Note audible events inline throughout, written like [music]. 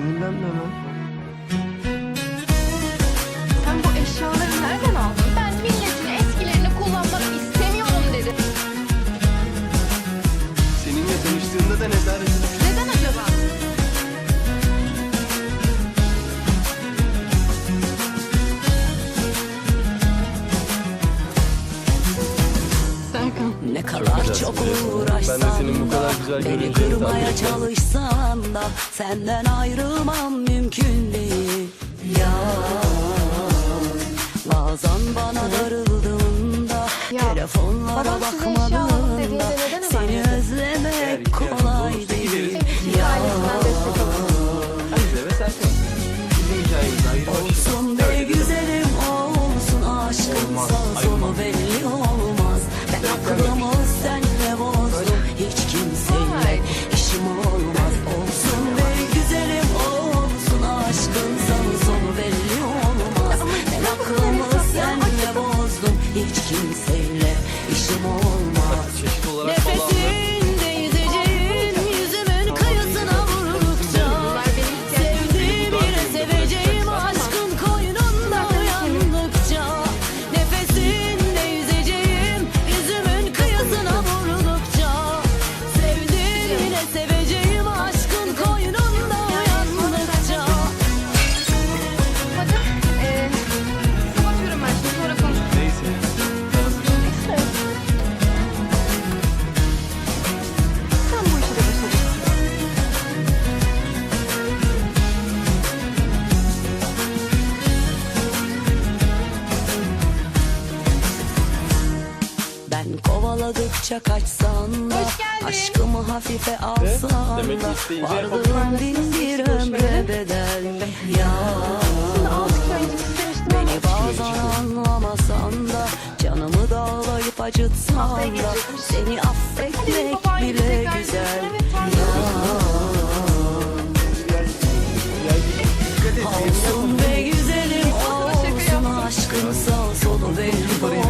Sinirlenme lan. Sen bu eşyaları nereden aldın? Ben milletin eskilerini kullanmak istemiyorum dedim. Seninle tanıştığımda da nezaret Neden acaba? Serkan. Ne kadar çok uğraşsan Ben de senin bu güzel Beni kırmaya çalışsan da Senden ayrılmam mümkün değil. Ya Bazen bana darıldığında Ya, Telefonlara bakmadığında Seni özlemek kovaladıkça kaçsan da. Aşkımı hafife alsan da Varlığın bin [laughs] bir ömre bedel Ya. Beni bazen anlamasan da Canımı dağlayıp acıtsan da Seni affetmek bile güzel Olsun be güzelim olsun aşkın sağ solu belli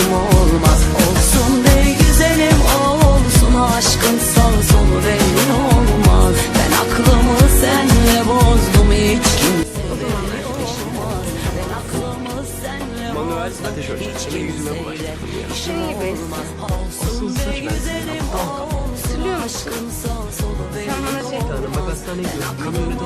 işim olmaz. Olsun be güzelim olsun aşkın sağ solu belli olmaz Ben aklımı senle bozdum hiç kimseyle işim olmaz Ben aklımı senle bozdum hiç kimseyle bulaştırdım ya. işim Şey olmaz Olsun be güzelim olsun aşkın sağ solu belli Sen bana şey- olmaz Tanrım bak hastaneye gidiyorum. Kamyonete